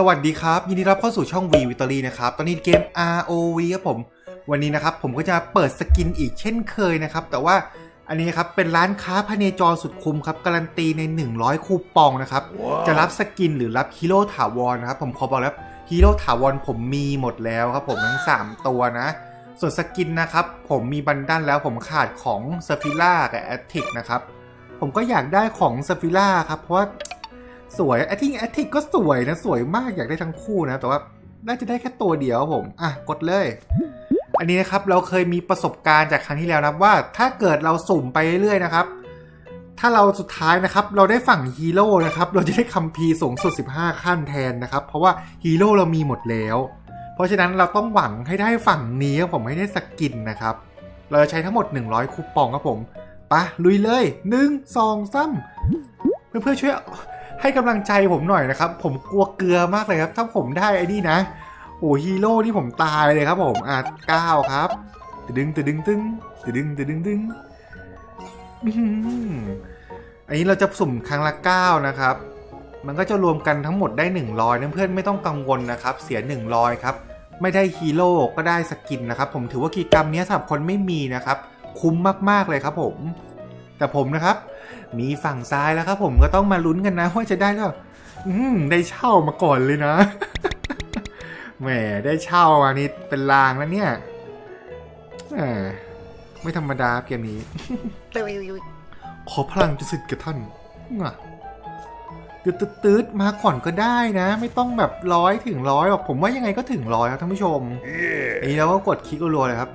สวัสดีครับ ยินดีรับเข้าสู่ช่อง V Victory นะครับ ตอนนี้เกม ROV ครับผม วันนี้นะครับผมก็จะเปิดสกินอีกเช่นเคยนะครับ แต่ว่าอันนี้ครับเป็นร้านค้าพเนจรสุดคุ้มครับการันตีใน 100 คูปองนะครับจะรับสกินหรือรับฮีโร่ถาวรนะครับผมขอบอกแล้วฮีโร่ถาวรผมมีหมดแล้วครับผมทั้ง 3 ตัวนะ ส่วนสกินนะครับ ผมมีบันดันแล้วผมขาดของเซฟิล่ากับแอตติกนะครับผมก็อยากได้ของเซฟิล่าครับเพราะว่า สวยไอที่แอตติกก็สวยนะ สวยมากอยากได้ทั้งคู่นะ แต่ว่าน่าจะได้แค่ตัวเดียวผม อะ กดเลย อันนี้นะครับเราเคยมีประสบการณ์จากครั้งที่แล้วนะว่า ถ้าเกิดเราสุ่มไปเรื่อยๆนะครับ ถ้าเราสุดท้ายนะครับ เราได้ฝั่งฮีโร่นะครับ เราจะได้คัมภีร์สูงสุด 15 ขั้นแทนนะครับ เพราะว่าฮีโร่เรามีหมดแล้ว เพราะฉะนั้นเราต้องหวังให้ได้ฝั่งนี้ครับผมให้ได้สกินนะครับ เราจะใช้ทั้งหมด 100 คูปองครับผมปะลุยเลย 1 2 3เพื่อนๆช่วย ให้กำลังใจผมหน่อยนะครับ ผมกลัวเกลือมากเลยครับ ถ้าผมได้ไอ้นี่นะโอ้ฮีโร่นี่ผมตายเลยครับผมอะเก้าครับตดึงตดึงตึงตดึงตดึงตึงอันนี้เราจะสุ่มครั้งละเก้านะครับ มันก็จะรวมกันทั้งหมดได้100นะเพื่อนไม่ต้องกังวลนะครับ เสีย100ครับ ไม่ได้ฮีโร่ก็ได้สกินนะครับ ผมถือว่ากิจกรรมนี้สำหรับคนไม่มีนะครับ คุ้มมากๆเลยครับผม แต่ผมนะครับ มีฝั่งซ้ายแล้วครับผมก็ต้องมาลุ้นกันนะว่าจะได้หรือเปล่าอืมได้เช่ามาก่อนเลยนะแหมได้เช่ามานี่เป็นลางแล้วเนี่ยแหมไม่ธรรมดาเกมนี้ ขอพลังจะสิทธิ์กับท่านง่ะตืดตืดๆมาก่อนก็ได้นะ ไม่ต้องแบบร้อยถึงร้อยหรอกผมว่ายังไงก็ถึงร้อยครับท่านผู้ชมอันนี้เราก็กดคลิกรัวๆเลยครับ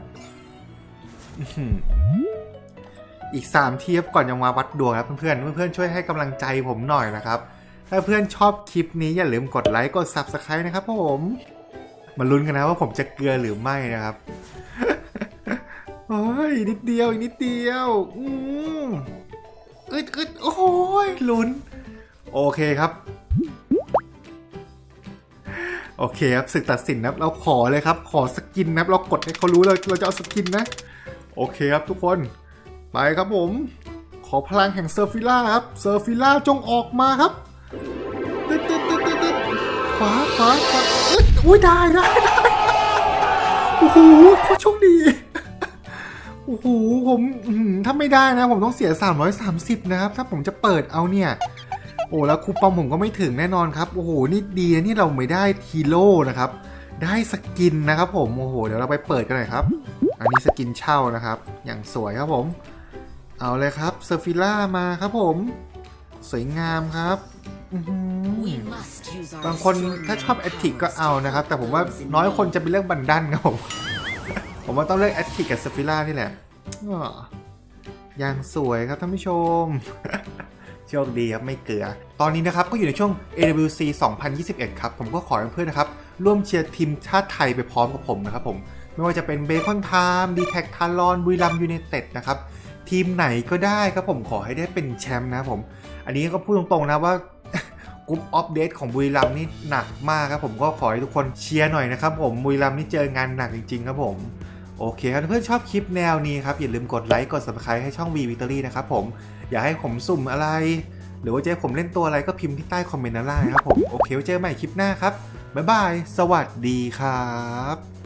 อีกสามเทียบก่อนจะมาวัดดวงครับเพื่อนๆเพื่อนๆช่วยให้กำลังใจผมหน่อยนะครับ ถ้าเพื่อนชอบคลิปนี้อย่าลืมกดไลค์กด Subscribe นะครับผมมาลุ้นกันนะว่าผมจะเกลือหรือไม่นะครับโอ้ยนิดเดียวอีกนิดเดียวอืมอึดอึดโอ้ยลุ้น โอเคครับ โอเคครับศึกตัดสินนะเราขอเลยครับ ขอสกินนะเรากดให้เขารู้เลยเราจะเอาสกินนะ โอเคครับทุกคน ไปครับผม ขอพลังแห่งเซอร์ฟิล่าครับ เซอร์ฟิล่าจงออกมาครับตึ๊ดตึ๊ดตึ๊ดตึ๊ดตึ๊ดขวาขวาขวาอุ้ยได้ได้ได้โอ้โหโคตรโชคดีโอ้โหผมถ้าไม่ได้นะ ผมต้องเสีย 330 นะครับ ถ้าผมจะเปิดเอาเนี่ย โอ้แล้วคูปองผมก็ไม่ถึงแน่นอนครับ โอ้โห นี่ดีนี่เราไม่ได้ฮีโร่นะครับ ได้สกินนะครับผม โอ้โห เดี๋ยวเราไปเปิดกันหน่อยครับ อันนี้สกินเช่านะครับ อย่างสวยครับผม เอาเลยครับเซอร์ฟิล่ามาครับผม สวยงามครับอื้อหือบางคนถ้าชอบแอตติกก็เอานะครับ แต่ผมว่าน้อยคนจะเป็นเรื่องบันดันครับผม ผมว่าต้องเลือกแอตติกกับเซอร์ฟิล่านี่แหละอ้ออย่างสวยครับท่านผู้ชม โชคดีครับไม่เกลือ ตอนนี้นะครับก็อยู่ในช่วง AWC 2021 ครับ ผมก็ขอให้เพื่อนๆนะครับ ร่วมเชียร์ทีมชาติไทยไปพร้อมกับผมนะครับผม ไม่ว่าจะเป็นเบคอนไทม์ดีแท็กทารอนบุรีรัมยูไนเต็ดนะครับ ทีมไหนก็ได้ครับผมขอให้ได้เป็นแชมป์นะผม อันนี้ก็พูดตรงๆนะว่ากรุ๊ปอัปเดตของบุรีรัมย์นี่หนักมากครับผมก็ขอให้ทุกคนเชียร์หน่อยนะครับผมบุรีรัมย์นี่เจองานหนักจริงๆครับผมโอเคครับเพื่อนชอบคลิปแนวนี้ครับอย่าลืมกดไลค์กด subscribe ให้ช่อง V Victory นะครับผมอยากให้ผมสุ่มอะไร หรือว่าจะให้ผมเล่นตัวอะไรก็พิมพ์ที่ใต้คอมเมนต์ด้านล่างนะครับผมโอเคไว้เจอใหม่คลิปหน้าครับบ๊ายบาย สวัสดีครับ